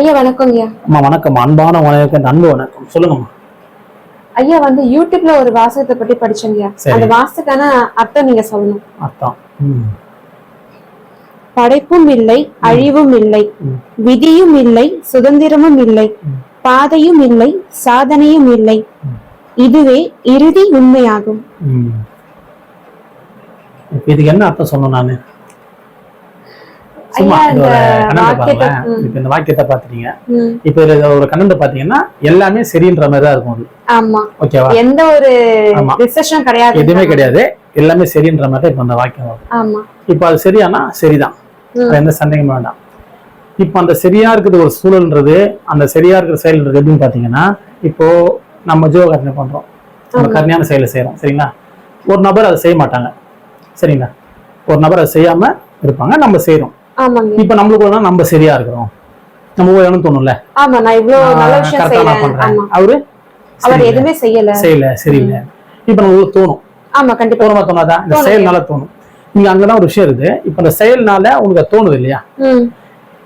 ஐயா வணக்கங்கய்யா அம்மா வணக்கம். அன்பான வணக்கம் அன்பு வணக்கம். சொல்லுங்கம்மா. ஐயா வந்து யூடியூப்ல ஒரு வாசகத்தை பத்தி படிச்சேங்கய்யா சரி. அந்த வாசகத்துக்கான அர்த்தம் நீங்க சொல்லணும். அர்த்தம். படைப்பும் இல்லை அழிவும் இல்லை. விதியும் இல்லை சுதந்திரமும் இல்லை. பாதையும் இல்லை சாதனையும் இல்லை. இதுவே இறுதி உண்மையாகும். இதுக்கு என்ன அர்த்தம் சொல்லணும் நானு? சும்மா இந்த. இப்ப இந்த வாக்கியத்தை பாத்துட்டீங்க இப்ப இதுல ஒரு கண்ணண்டை பாத்தீங்கன்னா எல்லாமே சரின்ற மாதிரி தான் இருக்கும் அது. ஆமா. ஓகேவா? எந்த ஒரு கிடையாது. எதுவுமே கிடையாது. எல்லாமே சரின்ற மாதிரி தான் இப்ப அந்த வாக்கியம் வரும். ஆமா. இப்ப அது சரியானா சரிதான். எந்த சந்தேகமும் வேண்டாம். இப்ப அந்த சரியா இருக்குது ஒரு சூழல்ன்றது அந்த சரியா இருக்கிற செயல்ன்றது எப்படின்னு பாத்தீங்கன்னா இப்போ நம்ம ஜீவகாரணை பண்றோம். நம்ம. கருணையான செயலை செய்யறோம் சரிங்களா? ஒரு நபர் அதை செய்ய மாட்டாங்க. சரிங்களா? ஒரு நபர் அதை செய்யாம இருப்பாங்க. நம்ம செய்யறோம் இப்ப நம்மளுக்கு ஒரு நம்ம சரியா இருக்கிறோம். நம்ம வேணும்னு தோணும்ல. ஆமா நான் இவ்வளவு நல்ல விஷயம் செய்யறேன் அவரு? அவர் எதுவுமே செய்யல. செய்யல சரியில்லை. இப்ப நம்மளுக்கு தோணும். ஆமா கண்டிப்பா. தோணுமா தோணாதா? இந்த. செயல்னால தோணும். இங்க அங்கதான் ஒரு விஷயம் இருக்குது இப்ப இந்த செயல்னால உங்களுக்கு அது தோணுது இல்லையா.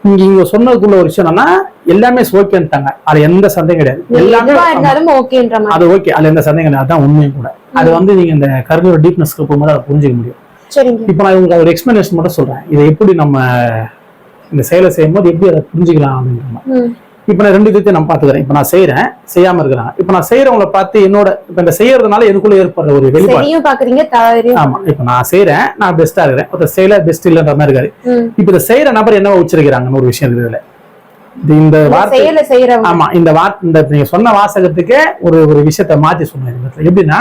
இங்க இங்க சொன்னதுக்குள்ள ஒரு விஷயம் என்னன்னா எல்லாமே ஓகேன்ட்டாங்க அது எந்த சந்தேகம் கிடையாது. எல்லாமே அது ஓகே அதுல எந்த சந்தேகம் கிடையாது. அதான் உண்மையும் கூட. அது வந்து நீங்க இந்த கருணையோட டீப்னஸ்க்கு போகும்போது அதை புரிஞ்சுக்க முடியும். சரிங்க. இப்போ நான் உங்களுக்கு ஒரு எக்ஸ்பிளனேஷன் மட்டும் சொல்றேன். இதை எப்படி நம்ம இந்த செயலை செய்யும்போது எப்படி அதை புரிஞ்சுக்கலாம் அப்படின்ற மாதிரி. இப்போ நான் ரெண்டு விதத்தையும் நான் பாத்துக்கிறேன் இப்போ நான் செய்யறேன் செய்யாம இருக்கிறாங்க இப்போ நான் செய்யறவங்கள பார்த்து என்னோட இப்போ இந்த செய்யறதுனால எனக்குள்ள ஏற்படுற ஒரு வெளிப்பாடு. சரியும் பாக்குறீங்க தவறையும் ஆமா இப்போ நான் செய்யறேன் நான் பெஸ்டா இருக்கிறேன். ஒருத்தர் செய்யல பெஸ்ட் இல்லைன்ற மாதிரி இருக்காரு. இப்போ இதை செய்யற நபர் என்னவா உச்சரிக்கிறாங்கன்னு ஒரு விஷயம் இருக்குது இந்த வார்த்தை ஆமா இந்த வார்த்தை இந்த நீங்க சொன்ன வாசகத்துக்கே ஒரு ஒரு விஷயத்த மாத்தி சொன்னேன். எப்படின்னா.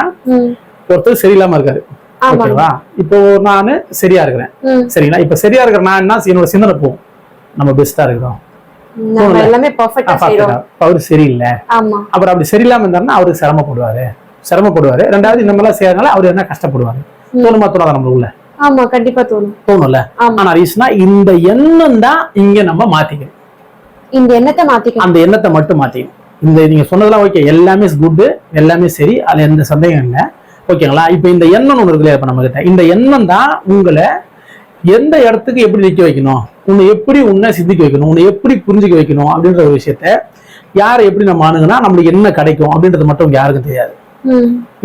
ஒருத்தர் சரியில்லாம இருக்காரு. ஓகேவா? இப்போ நானு சரியா இருக்கிறேன். சரிங்களா? இப்ப சரியா இருக்கிற நான் என்ன என்னோட சிந்தனை போகும். நம்ம பெஸ்டா இருக்கிறோம். அவரு சரியில்லை. ஆமா. அப்புறம் அப்படி சரியில்லாம இருந்தாருன்னா அவருக்கு சிரமப்படுவாரு. சிரமப்படுவாரு. ரெண்டாவது இந்த மாதிரிலாம் செய்யறதுனால அவர் என்ன கஷ்டப்படுவாரு. தோணுமா தோணாத நம்ம உள்ள? ஆமா கண்டிப்பா தோணும். தோணும்ல? ஆமா. ஆனா ரீசனா இந்த எண்ணம் தான் இங்க நம்ம மாத்திக்கணும். இந்த எண்ணத்தை மாத்திக்கணும். அந்த எண்ணத்தை மட்டும் மாத்திக்கணும். இந்த நீங்க சொன்னதெல்லாம் ஓகே எல்லாமே குட் எல்லாமே சரி. அதுல எந்த சந்தேகம் இல்லை. ஓகேங்களா? இப்போ இந்த எண்ணம் ஒன்று இருக்கு இல்லையா இப்ப நம்ம கிட்ட இந்த எண்ணம் தான் உங்களை எந்த இடத்துக்கு எப்படி நிக்க வைக்கணும்? உன்னை எப்படி உன்னை சிந்திக்க வைக்கணும்? உன்னை எப்படி புரிஞ்சுக்க வைக்கணும்? அப்படின்ற ஒரு விஷயத்த யாரை எப்படி நம்ம அணுகுனா நம்மளுக்கு என்ன கிடைக்கும்? அப்படின்றது மட்டும் இங்க யாருக்கும் தெரியாது.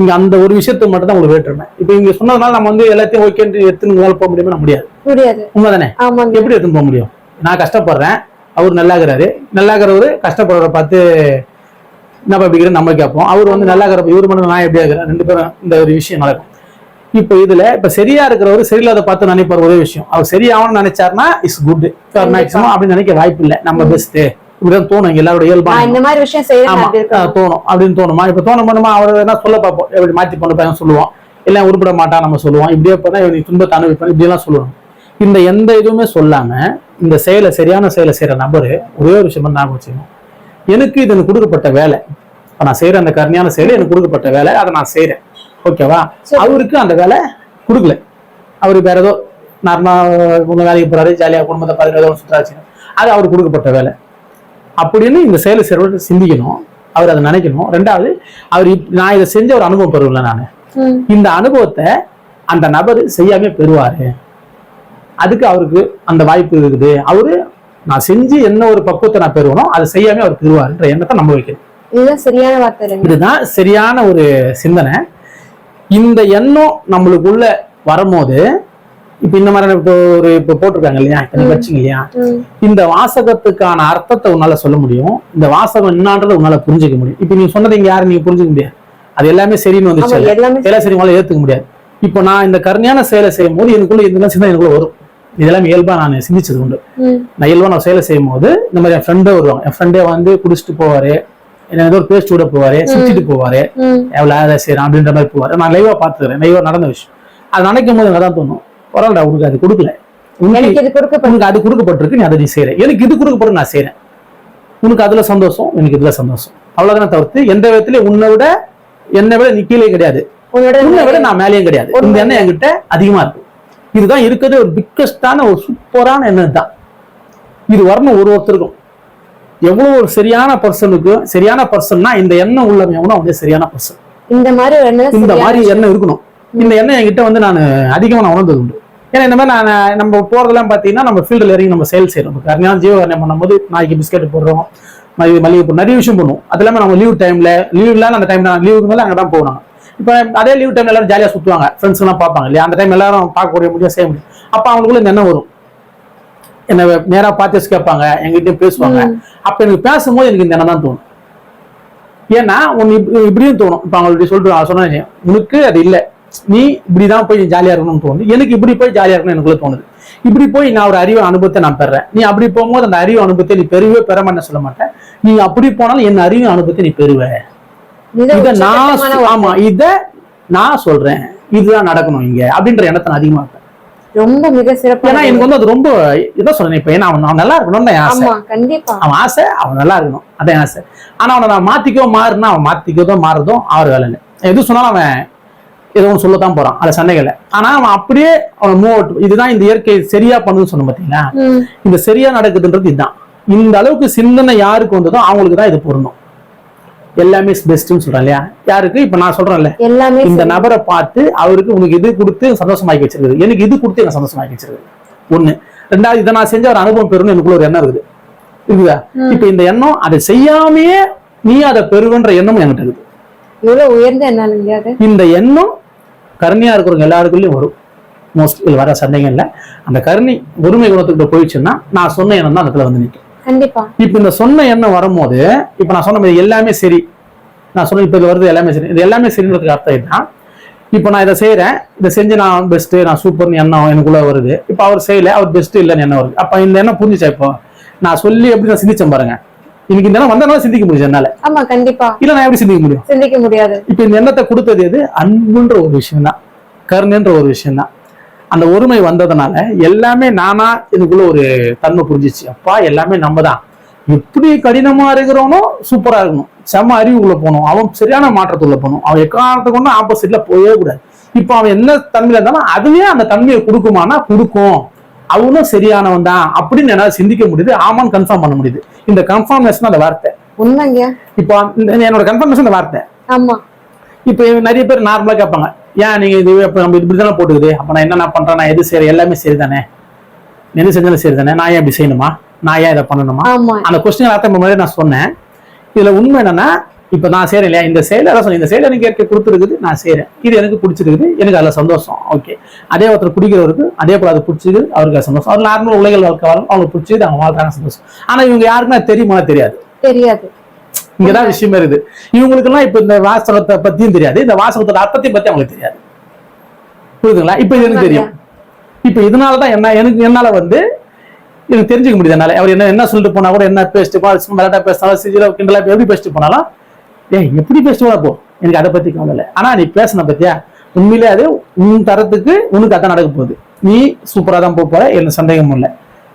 இங்க அந்த ஒரு விஷயத்துக்கு மட்டும் தான் உங்களுக்கு வேற்றுமை. இப்போ இங்க சொன்னதுனால நம்ம வந்து எல்லாத்தையும் ஓகேன்ட்டு எடுத்துன்னு போக முடியுமா? முடியாது. முடியாது. உண்மைதானே? எப்படி எடுத்துன்னு போக முடியும்? நான் கஷ்டப்படுறேன். அவர் நல்லாகிறாரு. நல்லாகிறவரு கஷ்டப்படுறவரை பார்த்து என்ன படிக்கிறேன் நம்ம கேட்போம். அவர் வந்து நல்லாகிறப்ப இவர் மட்டும் நான் எப்படி இருக்கிறேன் ரெண்டு பேரும் இந்த ஒரு விஷயம் நடக்கும். இப்போ இதுல இப்ப சரியா இருக்கிறவரு சரியில்லாத பார்த்து நினைப்பார் ஒரே விஷயம். அவர் சரியாகணும்னு நினைச்சாருன்னா இஸ் குட் மேக்ஸிமம் அப்படின்னு நினைக்க வாய்ப்பு இல்லை. நம்ம பெஸ்ட் இப்படிதான் தோணும். எல்லாரோட இயல்பான இந்த மாதிரி விஷயம் தோணும். அப்படின்னு தோணுமா? இப்ப தோண பண்ணுமா? அவர் என்ன சொல்ல பார்ப்போம். எப்படி மாத்தி பண்ண பையன் சொல்லுவோம் இல்லை உருப்பட மாட்டான் நம்ம சொல்லுவோம். இப்படியே போனா இவனுக்கு துன்பத்தை அனுபவிப்பான். இப்படியெல்லாம் சொல்லுவோம் இந்த எந்த இதுவுமே சொல்லாம இந்த செயலை சரியான செயலை செய்யற நபரு ஒரே ஒரு விஷயம் ஞாபகம் வச்சுக்கணும். எனக்கு இது எனக்கு கொடுக்கப்பட்ட வேலை. நான் செய்யற அந்த கருணையான செயலை எனக்கு கொடுக்கப்பட்ட வேலை. அதை நான் செய்யறேன் ஓகேவா. அவருக்கு அந்த வேலை கொடுக்கல. அவரு வேற ஏதோ நார்மலா உங்க வேலைக்கு போறாரு ஜாலியா குடும்பத்தை பார்த்துட்டு ஏதோ சுற்றாச்சு அது அவருக்கு கொடுக்கப்பட்ட வேலை. அப்படின்னு இந்த செயலை செய்யறவர் சிந்திக்கணும். அவர் அதை நினைக்கணும். ரெண்டாவது அவர் நான் இதை செஞ்ச ஒரு அனுபவம் பெறுவேன்ல நான். இந்த அனுபவத்தை அந்த நபர் செய்யாம பெறுவாரு. அதுக்கு அவருக்கு அந்த வாய்ப்பு இருக்குது. அவரு நான் செஞ்சு என்ன ஒரு பக்குவத்தை நான் பெறுவனோ அதை செய்யாம அவர் பெறுவாருன்ற எண்ணத்தை நம்ப வைக்கணும். இதுதான் சரியான வார்த்தை இதுதான் சரியான ஒரு சிந்தனை. இந்த எண்ணம் நம்மளுக்குள்ள வரும்போது இப்ப இந்த மாதிரி இப்போ ஒரு இப்போ போட்டிருக்காங்க இல்லையா? நீங்க வச்சீங்க இல்லையா. இந்த வாசகத்துக்கான அர்த்தத்தை உன்னால சொல்ல முடியும். இந்த வாசகம் என்னான்றதை உன்னால புரிஞ்சுக்க முடியும். இப்ப நீங்க சொன்னது இங்க யாரும் நீங்க புரிஞ்சுக்க முடியாது. அது எல்லாமே சரின்னு வந்துச்சு எல்லாமே சரி. உங்களால ஏத்துக்க முடியாது. இப்போ நான் இந்த கருணையான செயலை செய்யும் போது எனக்குள்ள இதெல்லாம் சிந்தனை எனக்குள்ள வரும். இதெல்லாம் இயல்பா நான் சிந்திச்சது உண்டு. நான் இயல்பா நான் செயலை செய்யும் போது இந்த மாதிரி என் ஃப்ரெண்டே வருவாங்க. என் ஃப்ரெண்டே வந்து குடிச்சிட்டு போவாரு. என்ன ஏதோ ஒரு பேஸ்ட் விட போவாரு. சிரிச்சிட்டு போவாரு. ம். எவ்வளவு அதை செய்யறான் அப்படின்ற மாதிரி போவாரு. நான் லைவா பாத்துக்கிறேன் லைவா நடந்த விஷயம். அது நினைக்கும் போது அதான் தோணும். பரவாயில்ல உனக்கு அது கொடுக்கல. உனக்கு இது கொடுக்கப்பட்ட உனக்கு அது கொடுக்கப்பட்டிருக்கு நீ அதை நீ செய்யற எனக்கு இது கொடுக்கப்பட்டு நான் செய்யறேன் உனக்கு அதுல சந்தோஷம் எனக்கு இதுல சந்தோஷம். அவ்வளவுதானே தவிர்த்து எந்த விதத்திலயும் உன்னை விட என்னை விட நீ கீழே கிடையாது. உன்னை விட நான் மேலேயும் கிடையாது. இந்த எண்ணம் என்கிட்ட அதிகமா இருக்கு. இதுதான் இருக்கிறது ஒரு பிக்கஸ்டான ஒரு சூப்பரான எண்ணம் தான் இது வரணும் ஒரு ஒருத்தருக்கும். எவ்வளவு ஒரு சரியான பர்சனுக்கு சரியான பர்சன்னா இந்த எண்ணம் உள்ளவன் எவனோ அவன் சரியான பர்சன் இந்த மாதிரி இந்த மாதிரி எண்ணம் இருக்கணும். இந்த எண்ணம் என்கிட்ட வந்து நான் அதிகமா நான் உணர்ந்தது உண்டு. ஏன்னா இந்த மாதிரி நான் நம்ம போறதெல்லாம் பார்த்தீங்கன்னா நம்ம ஃபீல்டில் இறங்கி நம்ம சேல் செய்யறோம். கருணையான ஜீவகரணம் பண்ணும்போது நாய்க்கு பிஸ்கெட் போடுறோம் மளிகை மளிகை நிறைய விஷயம் பண்ணுவோம். அது இல்லாமல் நம்ம லீவ் டைம்ல லீவ் இல்லாத அந்த டைம்ல லீவுக்கு மேலே அங்கே தான் போகணும் இப்போ அதே லீவ் டைம்ல எல்லாரும் ஜாலியாக சுற்றுவாங்க ஃப்ரெண்ட்ஸ் எல்லாம் பார்ப்பாங்க இல்லையா? அந்த டைம் எல்லாரும் பார்க்கக்கூடிய முடியும் செய்ய முடியும். அப்போ அவங்களுக்குள்ள இந்த எண்ணம் வரும். என்ன நேரா பார்த்து கேட்பாங்க எங்கிட்டயும் பேசுவாங்க. அப்ப எனக்கு பேசும்போது எனக்கு இந்த எண்ணம் தான் தோணும். ஏன்னா உன் இப்ப- இப்படியும் தோணும். இப்ப அவங்கள்ட்ட சொல்லிட்டு சொன்னேன் உனக்கு அது இல்ல. நீ இப்படிதான் போய் ஜாலியா இருக்கணும்னு தோணுது. எனக்கு இப்படி போய் ஜாலியா இருக்கணும் எனக்குள்ள தோணுது. இப்படி போய் நான் ஒரு அறிவு அனுபவத்தை நான் பெறேன். நீ அப்படி போகும்போது அந்த அறிவு அனுபவத்தை நீ பெருவே பெற மாட்டேன் சொல்ல மாட்டேன். நீ அப்படி போனாலும் என் அறிவு அனுபவத்தை நீ பெறுவ. இது இத நான் ஆமா இத நான் சொல்றேன். இதுதான் நடக்கணும் இங்க அப்படின்ற எண்ணத்தை நான் அதிகமா ரொம்ப மிக ஏன்னா சிறப்பான எனக்கு வந்து அது ரொம்ப இதான் சொல்றேன். இப்ப ஏன்னா அவன் நல்லா இருக்கணும்னு என் ஆசை. கண்டிப்பா. அவன் ஆசை அவன் நல்லா இருக்கணும். அதான் என் ஆசை. ஆனா அவனை நான் மாத்திக்கோ மாறுனா அவன் மாத்திக்கதோ மாறுறதும் அவர் வேலை இல்லை. எது சொன்னாலும் அவன் ஏதோ ஒன்று சொல்லத்தான் போறான். அது சண்டைகளை ஆனா அவன் அப்படியே அவன் மூவ் அவுட் இதுதான் இந்த இயற்கை சரியா பண்ணுன்னு சொன்ன பாத்தீங்களா? இந்த சரியா நடக்குதுன்றது இதுதான். இந்த அளவுக்கு சிந்தனை யாருக்கு வந்ததோ அவங்களுக்கு தான் இது பொருந்தும். எல்லாமே பெஸ்ட்னு சொல்றேன் இல்லையா? யாருக்கு? இப்ப நான் சொல்றேன்ல. எல்லாமே இந்த. நபரை பார்த்து அவருக்கு உனக்கு இது கொடுத்து சந்தோஷமாக்கி வச்சிருக்குது? எனக்கு இது கொடுத்து எனக்கு சந்தோஷமாக்கி வச்சிருக்குது? ஒண்ணு. ரெண்டாவது இதை நான் செஞ்ச ஒரு அனுபவம் பெறணும்னு எனக்குள்ள ஒரு எண்ணம் இருக்குது. இருக்குதா இப்ப இந்த எண்ணம் அதை செய்யாமையே நீ அதை பெறுவன்ற எண்ணம் என்கிட்ட இருக்குது. இவ்வளவு உயர்ந்த அது? இந்த எண்ணம் கருணையா இருக்கிறவங்க எல்லாருக்குள்ளயும் வரும். மோஸ்ட் வர சந்தேகம் இல்லை. அந்த கருணை ஒருமை குணத்துக்கிட்ட போயிடுச்சுன்னா நான் சொன்ன எண்ணம் தான் அந்த இடத்துல வந்து நிற்கும். இப்ப இந்த சொன்ன எண்ணம் வரும்போது இப்ப நான் சொன்ன எல்லாமே சரி. நான் சொன்ன இப்ப இது வருது எல்லாமே சரி. இது எல்லாமே சரின்றதுக்கு அர்த்தம் இதுதான் இப்போ நான் இதை செய்றேன் இதை செஞ்சு நான் பெஸ்ட் நான் சூப்பர்னு எண்ணம் எனக்குள்ள வருது. இப்போ அவர் செய்யல அவர் பெஸ்ட் இல்லைன்னு எண்ணம் வருது. அப்ப இந்த எண்ணம் புரிஞ்சுச்சா இப்போ? நான் சொல்லி எப்படி நான் சிந்திச்சேன் பாருங்க. இன்னைக்கு இந்த எண்ணம் வந்தனால சிந்திக்க முடியும் என்னால. ஆமா கண்டிப்பா. இல்ல நான் எப்படி சிந்திக்க முடியும்? சிந்திக்க முடியாது. இப்ப இந்த எண்ணத்தை கொடுத்தது எது? அன்புன்ற ஒரு விஷயம் தான் கருணைன்ற ஒரு விஷயம் தான் அந்த ஒருமை வந்ததுனால எல்லாமே நானா இதுக்குள்ள ஒரு தன்மை புரிஞ்சிச்சு. அப்பா எல்லாமே நம்ம தான் எப்படி கடினமா இருக்கிறவனோ சூப்பரா இருக்கணும். செம அறிவுக்குள்ள போகணும். அவன் சரியான மாற்றத்துக்குள்ள போகணும். அவன் எக்காரணத்தை கொண்டு ஆப்போசிட்ல போகவே கூடாது. இப்போ அவன் என்ன தன்மையில இருந்தாலும் அதுவே அந்த தன்மையை கொடுக்குமானா கொடுக்கும். அவனும் சரியானவன் தான் அப்படின்னு என்னால சிந்திக்க முடியுது. ஆமான்னு கன்ஃபார்ம் பண்ண முடியுது. இந்த கன்ஃபார்மேஷன் அந்த வார்த்தை. உண்மைங்க. இப்போ என்னோட கன்ஃபர்மேஷன் வார்த்தை. ஆமா. இப்போ நிறைய பேர் நார்மலா கேட்பாங்க. ஏன் நீங்க இது இப்போ நம்ம இப்படி தானே போட்டுக்குது? அப்ப நான் என்ன பண்றேன்? நான் எது செய்யறேன் எல்லாமே சரிதானே? நீ எது செஞ்சாலும் சரிதானே? நான் ஏன் இப்படி செய்யணுமா? நான் ஏன் இதை பண்ணணுமா? ஆமா. அந்த கொஸ்டின் அர்த்தம் முன்னாடி நான் சொன்னேன். இதுல உண்மை என்னன்னா இப்ப நான் செய்யறேன் இல்லையா? இந்த செயலை அதான் சொன்னேன். இந்த செயலை எனக்கு ஏற்க கொடுத்துருக்குது. நான் செய்யறேன் இது எனக்கு பிடிச்சிருக்குது. எனக்கு அதுல சந்தோஷம். ஓகே அதே ஒருத்தர் குடிக்கிறவருக்கு அதே போல அது பிடிச்சிது அவருக்கு சந்தோஷம். அவர் நார்மல் உலகில் வாழ்க்கை வாழும். அவங்களுக்கு பிடிச்சது அவங்க வாழ்றாங்க சந்தோஷம். ஆனா இவங்க யாருக்குமே தெரியுமா தெரியாது. தெரியாது. இங்கதான் விஷயம் இருக்குது. இவங்களுக்கு எல்லாம் இப்ப இந்த வாசகத்தை பத்தியும் தெரியாது. இந்த வாசகத்தோட அர்த்தத்தை பத்தி அவங்களுக்கு தெரியாது. புரியுதுங்களா? இப்ப இது எனக்கு தெரியும். இப்ப இதனாலதான் என்ன எனக்கு என்னால வந்து எனக்கு தெரிஞ்சுக்க முடியுது என்னால. அவர் என்ன என்ன சொல்லிட்டு போனா கூட என்ன பேசிட்டு போனா விளையாட்டா பேசினாலும் சிஜில கிண்டலா எப்படி பேசிட்டு போனாலும் ஏய் எப்படி பேசிட்டு போ? எனக்கு அதை பத்தி கவலை இல்லை. ஆனா நீ பேசின பத்தியா? உண்மையிலே அது உன் தரத்துக்கு உனக்கு அதான் நடக்க போகுது. நீ சூப்பரா தான் போக போற எந்த சந்தேகமும் இல்லை.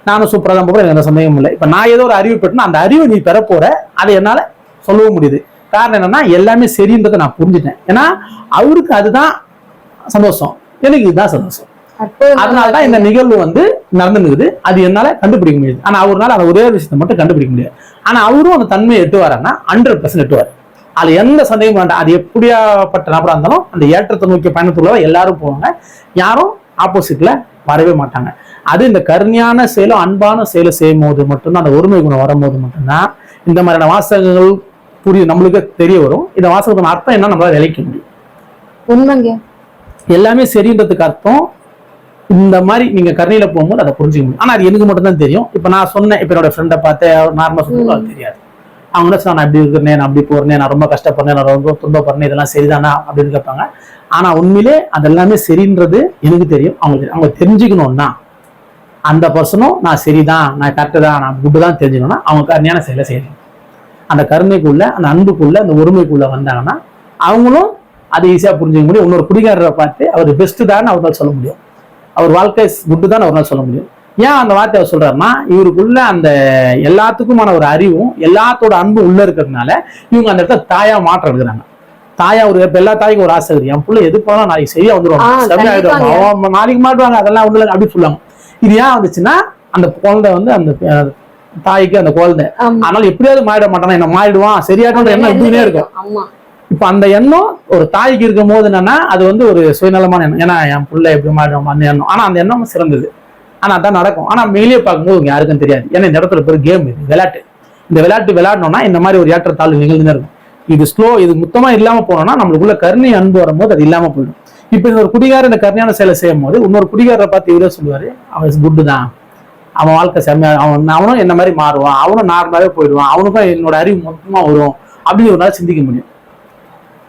நானும் சூப்பரா தான் போறேன் எனக்கு எந்த சந்தேகமும் இல்லை. இப்ப நான் ஏதோ ஒரு அறிவு பெற்றுனா அந்த அறிவை நீ பெற போற அதை என்னால சொல்லவும் முடியுது. காரணம் என்னன்னா எல்லாமே சரின்றதை நான் புரிஞ்சுட்டேன். ஏன்னா அவருக்கு அதுதான் சந்தோஷம். எனக்கு இதுதான் சந்தோஷம். அதனாலதான் இந்த நிகழ்வு வந்து நடந்துருக்குது அது என்னால கண்டுபிடிக்க முடியுது. ஆனா அவர்னால அந்த ஒரே விஷயத்தை மட்டும் கண்டுபிடிக்க முடியாது. ஆனா அவரும் அந்த தன்மையை எட்டுவாருன்னா ஹண்ட்ரட் பர்சன்ட் எட்டுவார். அது எந்த சந்தேகமும் வேண்டாம். அது எப்படியாப்பட்ட நபரா இருந்தாலும் அந்த ஏற்றத்தை நோக்கிய பயணத்துக்குள்ள எல்லாரும் போவாங்க. யாரும் ஆப்போசிட்ல வரவே மாட்டாங்க. அது இந்த கருணையான செயலும் அன்பான செயலை செய்யும் போது மட்டும்தான் அந்த ஒருமை குணம் வரும்போது மட்டும்தான் இந்த மாதிரியான வாசகங்கள் புரியும் நம்மளுக்கு தெரிய வரும். இந்த வாசகத்தின் அர்த்தம் என்ன நம்மளால விளைக்க முடியும். உண்மைங்க. எல்லாமே சரின்றதுக்கு அர்த்தம். இந்த மாதிரி நீங்க கருணையில போகும்போது அதை புரிஞ்சுக்க முடியும். ஆனா அது எனக்கு மட்டும் தான் தெரியும். இப்ப நான் சொன்னேன் இப்ப என்னோட ஃப்ரெண்டை பார்த்து நார்மலா சொல்லுவோம் அது தெரியாது. அவங்க என்ன நான் இப்படி இருக்கிறேன் நான் அப்படி போறேன் நான் ரொம்ப கஷ்டப்படுறேன் நான் ரொம்ப துன்பப்படுறேன் இதெல்லாம் சரிதானா அப்படின்னு கேட்பாங்க. ஆனா உண்மையிலே அதெல்லாமே சரின்றது எனக்கு தெரியும். அவங்க தெரியும். அவங்க தெரிஞ்சுக்கணும்னா அந்த பர்சனும் நான் சரிதான் நான் கரெக்டு தான் நான் குட்டு தான் தெரிஞ்சுக்கணும்னா அவங்க கருணையான செயலை செய்யணும் அந்த கருணைக்குள்ள அந்த அன்புக்குள்ள அந்த ஒருமைக்குள்ள வந்தாங்கன்னா அவங்களும் அதை ஈஸியா புரிஞ்சுக்க முடியும். இன்னொரு குடிகாரரை பார்த்து அவர் பெஸ்ட் தான் அவரால் சொல்ல முடியும். அவர் வாழ்க்கை குட்டு தான் அவரால் சொல்ல முடியும். ஏன் அந்த வார்த்தை அவர் சொல்றாருன்னா இவருக்குள்ள அந்த எல்லாத்துக்குமான ஒரு அறிவும் எல்லாத்தோட அன்பும் உள்ள இருக்கிறதுனால இவங்க அந்த இடத்துல தாயா மாற்றம் எடுக்கிறாங்க. தாயா ஒரு இப்ப எல்லா தாய்க்கும் ஒரு ஆசை என் புள்ள எது போனாலும் நாளைக்கு சரியா. அவன் நாளைக்கு மாட்டுவாங்க. அதெல்லாம் இல்லை அப்படி சொல்லுவாங்க. இது ஏன் வந்துச்சுன்னா அந்த குழந்தை வந்து அந்த தாய்க்கு அந்த குழந்தை. ஆனால் எப்படியாவது மாறிட மாட்டானா? என்ன மாறிடுவான்? சரியாடுன்ற எண்ணம் இருக்கும். இப்போ அந்த எண்ணம் ஒரு தாய்க்கு இருக்கும் போது என்னன்னா அது வந்து ஒரு சுயநலமான எண்ணம். ஏன்னா என் புள்ள எப்படி மாறிடும் அந்த எண்ணம். ஆனா அந்த எண்ணம் சிறந்தது. ஆனா அதான் நடக்கும். ஆனா வெளியே பார்க்கும்போது யாருக்கும் தெரியாது. ஏன்னா இந்த இடத்துல பேர் கேம் இது விளையாட்டு. இந்த விளையாட்டு விளையாடணும்னா இந்த மாதிரி ஒரு ஏற்றத்தாழ்வு நிகழ்ந்துன்னு இருக்கும். இது ஸ்லோ இது மொத்தமா இல்லாம போனோம்னா நம்மளுக்குள்ள கருணை அன்பு வரும்போது அது இல்லாம போயிடும். இப்போ இந்த ஒரு குடிகாரன் இந்த கருணையான செயலை செய்யும் போது இன்னொரு குடிகாரரை பார்த்து இவரே சொல்லுவாரு அவன் குட்டு தான். அவன் வாழ்க்கை செம்மையா அவன் அவனும் என்ன மாதிரி மாறுவான்? அவனும் நார்மலாகவே போயிடுவான். அவனுக்கும் என்னோட அறிவு மொத்தமாக வரும். அப்படின்னு ஒரு நாள் சிந்திக்க முடியும்.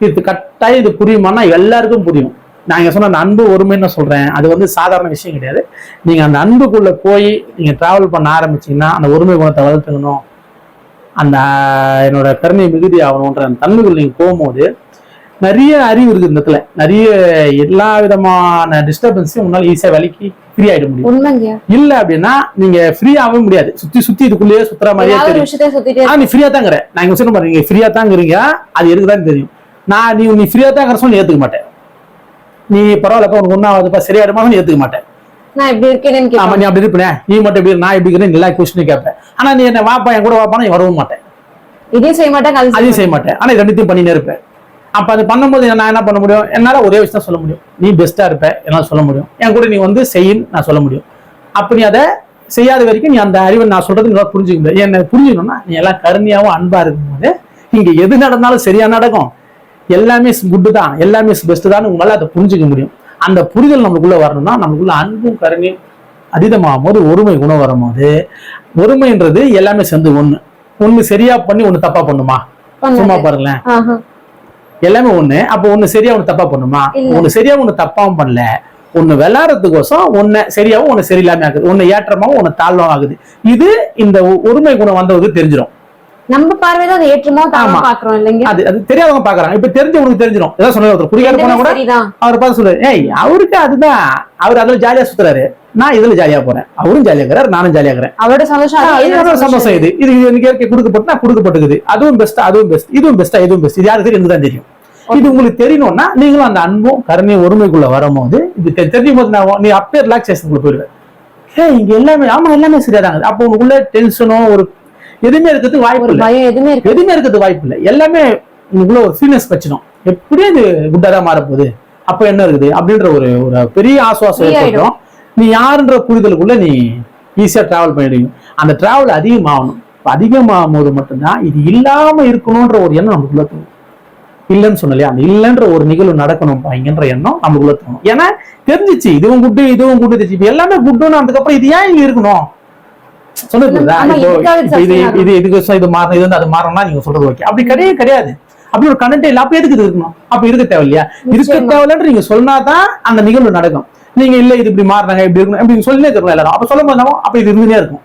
இது கட்டாயம் இது புரியுமானா எல்லாருக்கும் புரியும். நான் இங்க சொன்ன அந்த அன்பு ஒருமைன்னு சொல்கிறேன் அது வந்து சாதாரண விஷயம் கிடையாது. நீங்கள் அந்த அன்புக்குள்ளே போய் நீங்கள் ட்ராவல் பண்ண ஆரம்பிச்சீங்கன்னா அந்த ஒருமை குணத்தை வளர்த்துக்கணும். அந்த என்னோட கருணை மிகுதி ஆகணுன்ற அந்த தன்மைகள் நீங்கள் போகும்போது நிறைய அறிவு இருக்குது இந்த இடத்துல. நிறைய எல்லா விதமான டிஸ்டர்பன்ஸையும் உன்னால் ஈஸியாக விலைக்கு ஃப்ரீ ஆயிட முடியும். இல்ல அப்படின்னா நீங்க ஃப்ரீ ஆகவே முடியாது. சுத்தி சுத்தி இதுக்குள்ளேயே சுத்துற மாதிரியே தெரியும். ஆ நீ ஃப்ரீயா தாங்கிற நான் இங்க பாருங்க நீங்க ஃப்ரீயா தாங்கிறீங்க அது எனக்கு தான் தெரியும். நான் நீ நீ ஃப்ரீயா தாங்கிற சொல்லி ஏத்துக்க மாட்டேன். நீ பரவாயில்லப்பா உனக்கு ஒன்றாவதுப்பா சரியாயிடுமா சொல்லி ஏத்துக்க மாட்டேன். நான் இப்படி இருக்கேன்னு ஆமா நீ அப்படி இருப்பேன். நீ மட்டும் எப்படி இரு, நான் எப்படி இருக்கிறேன் எல்லா கொஸ்டினும் கேட்பேன் ஆனா நீ என்ன வாப்பா என் கூட வாப்பானா வரவும் மாட்டேன். இதையும் செய்ய அது அதையும் செய்ய மாட்டேன். ஆனா ரெண்டுத்தையும் பண்ணினே இருப்பேன். அப்ப அது பண்ணும்போது நான் என்ன பண்ண முடியும்? என்னால ஒரே விஷயம் சொல்ல முடியும். நீ பெஸ்டா இருப்ப என்னால சொல்ல முடியும். என் கூட நீ வந்து செய்யின்னு நான் சொல்ல முடியும். அப்ப நீ அதை செய்யாத வரைக்கும் நீ அந்த அறிவை நான் சொல்றது நீ புரிஞ்சுக்க முடியாது என்ன புரிஞ்சுக்கணும்னா நீ எல்லாம் கருணையாவும் அன்பா இருக்கும்போது இங்க எது நடந்தாலும் சரியா நடக்கும். எல்லாமே குட்டு தான். எல்லாமே பெஸ்ட் தான். உங்களால அதை புரிஞ்சுக்க முடியும். அந்த புரிதல் நமக்குள்ள வரணும்னா நமக்குள்ள அன்பும் கருணையும் அதீதமாகும் போது ஒருமை குணம் வரும்போது ஒருமைன்றது எல்லாமே சேர்ந்து ஒண்ணு. ஒண்ணு சரியா பண்ணி ஒண்ணு தப்பா பண்ணுமா? சும்மா. பாருங்களேன். எல்லாமே ஒண்ணு. அப்ப ஒண்ணு சரியா ஒண்ணு தப்பா பண்ணுமா. ஒண்ணு சரியா ஒண்ணு தப்பாவும் பண்ணல. ஒண்ணு விளையாடுறதுக்கோசம் ஒண்ணு சரியாவும் ஒண்ணு சரியில்லாம ஆகுது. ஒண்ணு ஏற்றமாவும் ஒண்ணு தாழ்வாவும் ஆகுது. இது இந்த ஒருமை குணம் வந்தவருக்கு தெரிஞ்சிடும் நம்ம பார்வையில அது ஏற்றமோ ஆமா. பாக்குறோம் இல்லைங்க? அது அது தெரியாதவங்க பாக்குறாங்க இப்ப தெரிஞ்சவங்களுக்கு தெரிஞ்சிடும் ஏதாவது சொன்ன ஒருத்தர். போனா கூட அவர் பார்த்து சொல்லுவாரு ஏய் அவருக்கு அதுதான். அவர் அதுல ஜாலியா சுத்துறாரு. நான் இதுல ஜாலியா போறேன். அவரும் ஜாலியா இருக்கிறார். நானும் ஜாலியா இருக்கிறேன். அவரோட சந்தோஷம் சந்தோஷம் இது. இது எனக்கு கொடுக்கப்பட்டு கொடுக்கப்பட்டுக்குது. அதுவும் பெஸ்ட் அதுவும் பெஸ்ட் இதுவும் பெஸ்டா இதுவும் பெஸ்ட் இது யாருக்கு எனக்கு தான் தெரியும். இது உங்களுக்கு தெரியணும்னா நீங்களும் அந்த அன்பும் கருணையும் ஒருமைக்குள்ள வரும்போது இது தெரியும் போது நான் நீ அப்பே ரிலாக்ஸேஷனுக்குள்ள போயிடுவேன் ஏ இங்க எல்லாமே ஆமா எல்லாமே சரியாதாங்க. அப்போ உங்களுக்குள்ள டென்ஷனோ ஒரு எதுவுமே இருக்கிறதுக்கு வாய்ப்பு இல்லை. பயம் எதுவுமே இருக்கு. எதுவுமே இருக்கிறதுக்கு வாய்ப்பு இல்லை. எல்லாமே உங்களுக்குள்ள ஒரு ஃபீல்னஸ் வச்சிடும். எப்படியும் இது குட்டா தான் மாறப்போகுது. அப்ப என்ன இருக்குது? அப்படின்ற ஒரு ஒரு பெரிய ஆசுவாசம். ஏற்படும் நீ யாருன்ற புரிதலுக்குள்ள நீ ஈஸியா டிராவல் பண்ணிடுவீங்க. அந்த டிராவல் அதிகமாகணும். அதிகமாகும் போது மட்டும்தான் இது இல்லாம இருக்கணும்ன்ற ஒரு எண்ணம் நமக்குள்ள தோணும். இல்லைன்னு சொன்னலையா? அந்த இல்லைன்ற ஒரு நிகழ்வு நடக்கணும் இங்கன்ற எண்ணம் நமக்குள்ள தோணும். ஏன்னா தெரிஞ்சிச்சு. இதுவும் குட்டு இதுவும் குட்டு தெரிஞ்சு இப்ப எல்லாமே குட்டுன்னு அதுக்கப்புறம் இது ஏன் இங்க இருக்கணும்? இப்போ இது இது இதுக்கு இது மாறணும் இது வந்து அது மாறணும்னா நீங்க சொல்றது ஓகே அப்படி கிடையவே கிடையாது. அப்படி ஒரு கண்டென்ட் இல்ல. அப்ப எதுக்கு இது இருக்கணும்? அப்ப இருக்க தேவையில்லையா? இருக்க. தேவையில்லன்னு நீங்க சொன்னாதான் அந்த நிகழ்வு நடக்கும். நீங்க இல்ல இது இப்படி மாறினாங்க இப்படி இருக்கணும் அப்படின்னு சொல்லினே இருக்கணும் எல்லாரும். அப்ப சொல்லும் போது அப்ப இது இருந்துனே இருக்கும்.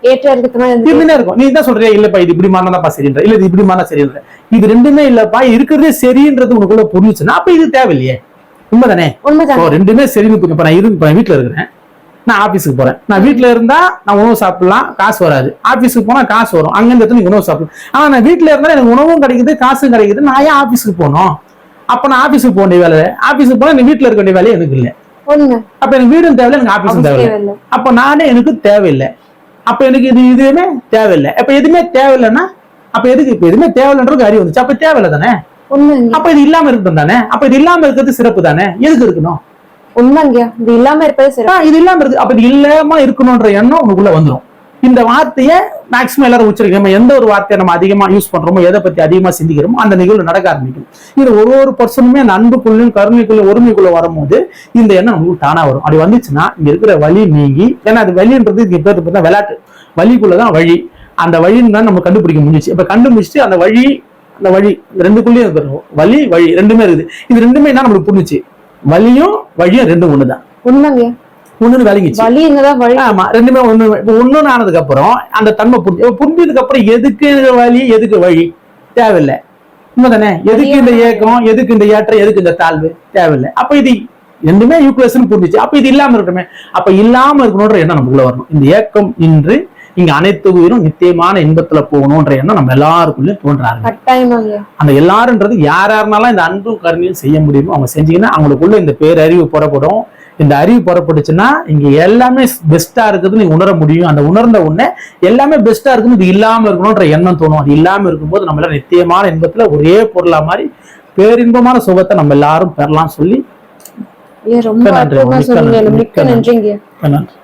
இருந்துனே இருக்கும். நீ தான் சொல்றியா இல்லப்பா இது இப்படி மாறினதாப்பா சரின்ற இல்ல இது இப்படி மாறினா சரின்ற. இது ரெண்டுமே இல்லப்பா இருக்கிறதே சரின்றது உனக்குள்ள புரிஞ்சுச்சுன்னா அப்ப இது தேவையில்லையே. உண்மைதானே? ரெண்டுமே சரின்னு. இப்ப நான் இருந்து வீட்டுல இருக்கிறேன். நான் ஆபீஸுக்கு போறேன். நான் வீட்டுல இருந்தா நான் உணவு சாப்பிடலாம் காசு வராது. ஆபீஸுக்கு போனா காசு வரும். அங்க இருந்து எடுத்து உணவு சாப்பிடலாம். ஆனா நான் வீட்டுல இருந்தா எனக்கு உணவும் கிடைக்குது காசும் கிடைக்குது நான் ஏன் ஆபீஸுக்கு போகணும்? அப்ப நான் ஆபீஸுக்கு போக வேண்டிய வேலை ஆபீஸுக்கு போனா எனக்கு வீட்டுல இருக்க வேண்டிய வேலையே எனக்கு இல்லை. அப்ப எனக்கு வீடும் தேவையில்லை எனக்கு ஆபீஸும் தேவையில்லை. அப்ப நானே எனக்கு தேவையில்லை. அப்ப எனக்கு இது எதுவுமே தேவையில்லை. அப்ப எதுவுமே தேவையில்லைன்னா அப்ப எதுக்கு இப்ப எதுவுமே தேவையில்லைன்றது அறிவு வந்துச்சு. அப்ப தேவையில்லை தானே? அப்ப இது இல்லாம இருக்கட்டும் தானே? அப்ப இது இல்லாம இருக்கிறது சிறப்பு தானே? எதுக்கு இருக்கணும்? உண்மைங்க இது இல்லாம இருப்பது இது இல்லாம இருக்கு. அப்ப இது இல்லாம இருக்கணும்ன்ற எண்ணம் உங்களுக்குள்ள வந்துடும் இந்த வார்த்தையை மேக்ஸிமம் எல்லாரும் உச்சரிக்கணும் எந்த ஒரு வார்த்தையை நம்ம அதிகமா யூஸ் பண்றோமோ எதை பத்தி அதிகமா சிந்திக்கிறோமோ அந்த நிகழ்வு நடக்க ஆரம்பிக்கும். இது ஒரு ஒரு பர்சனுமே அந்த அன்புக்குள்ளும் கருணைக்குள்ள ஒருமைக்குள்ள வரும்போது இந்த எண்ணம் உங்களுக்கு தானா வரும். அப்படி வந்துச்சுன்னா இங்க இருக்கிற வலி நீங்கி ஏன்னா அது வழின்றது இங்க பேர் பார்த்தா விளையாட்டு. வலிக்குள்ளதான் வழி. அந்த வழின்னு தான் நம்ம கண்டுபிடிக்க முடிஞ்சுச்சு. இப்ப கண்டுபிடிச்சிட்டு அந்த வழி அந்த வழி ரெண்டுக்குள்ளேயும் இருக்கிற வலி வழி ரெண்டுமே இருக்குது. இது ரெண்டுமே என்ன நம்மளுக்கு புரிஞ்சுச்சு? வலியும் வழியும் ரெண்டும் ஒண்ணுதான். உண்மைங்க. ஒண்ணுன்னு விளங்கிச்சு. இருந்ததா வழி ஆமா ரெண்டுமே ஒண்ணு ஒண்ணுன்னு ஆனதுக்கு அப்புறம் அந்த தன்மை புரிஞ்சு புரிஞ்சதுக்கு அப்புறம் எதுக்கு வழி எதுக்கு வழி? தேவையில்லை. உண்மைதானே? எதுக்கு இந்த ஏக்கம் எதுக்கு இந்த ஏற்றம் எதுக்கு இந்த தாழ்வு? தேவையில்லை. அப்ப இது ரெண்டுமே யூக்ளஸ்ன்னு புரிஞ்சுச்சு. அப்ப இது இல்லாம இருக்கட்டுமே. அப்ப இல்லாம இருக்கணும்ன்ற எண்ணம் நமக்குள்ள வரணும். இந்த ஏக்கம் இன்று இங்க அனைத்து உயிரும் நித்தியமான இன்பத்துல போகணும்ன்ற எண்ணம் நம்ம எல்லாருக்குள்ளயும் தோன்றாங்க அந்த எல்லாருன்றது யார் யாருனாலும் இந்த அன்பும் கருணையும் செய்ய முடியுமோ அவங்க செஞ்சீங்கன்னா அவங்களுக்குள்ள இந்த பேரறிவு புறப்படும் இந்த அறிவு புறப்பட்டுச்சுன்னா இங்க எல்லாமே பெஸ்டா இருக்குதுன்னு நீங்க உணர முடியும். அந்த உணர்ந்த உடனே எல்லாமே பெஸ்டா இருக்குன்னு இது இல்லாம இருக்கணும்ன்ற எண்ணம் தோணும். அது இல்லாம இருக்கும்போது நம்மளால நித்தியமான இன்பத்துல ஒரே பொருளா மாதிரி பேரின்பமான சுகத்தை நம்ம எல்லாரும் பெறலாம் சொல்லி ரொம்ப நன்றி, மிக்க நன்றி.